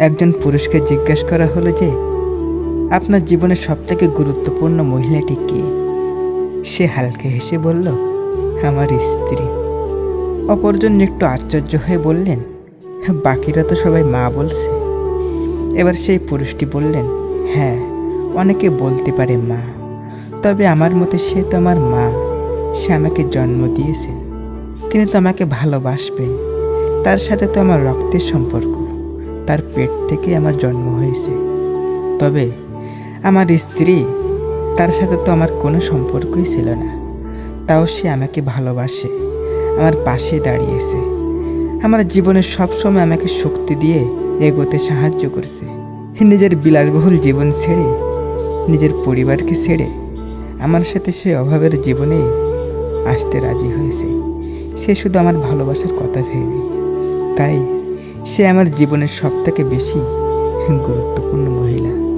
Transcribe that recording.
একজন পুরুষকে জিজ্ঞেস করা হলো যে, আপনার জীবনের সবথেকে গুরুত্বপূর্ণ মহিলাটি কে? সে হালকা হেসে বলল, আমার স্ত্রী। অপরজন একটু আশ্চর্য হয়ে বললেন, বাকিরা তো সবাই মা বলছে। এবার সেই পুরুষটি বললেন হ্যাঁ অনেকে বলতে পারে মা, তবে আমার মতে সে তো আমার মা। সে আমাকে জন্ম দিয়েছে। তিনি তো আমাকে ভালোবাসবেন। তার সাথে তো আমার রক্তের সম্পর্ক। তার পেট থেকে আমার জন্ম হয়েছে। তবে আমার স্ত্রী, তার সাথে তো আমার কোনো সম্পর্কই ছিল না। তাও সে আমাকে ভালোবাসে, আমার পাশে দাঁড়িয়েছে। আমার জীবনে সবসময় আমাকে শক্তি দিয়ে এগোতে সাহায্য করেছে। নিজের বিলাসবহুল জীবন ছেড়ে, নিজের পরিবারকে ছেড়ে আমার সাথে সে অভাবের জীবনে আসতে রাজি হয়েছে। সে শুধু আমার ভালোবাসার কথা ভেবে। তাই সে আমার জীবনের সবথেকে বেশি গুরুত্বপূর্ণ মহিলা।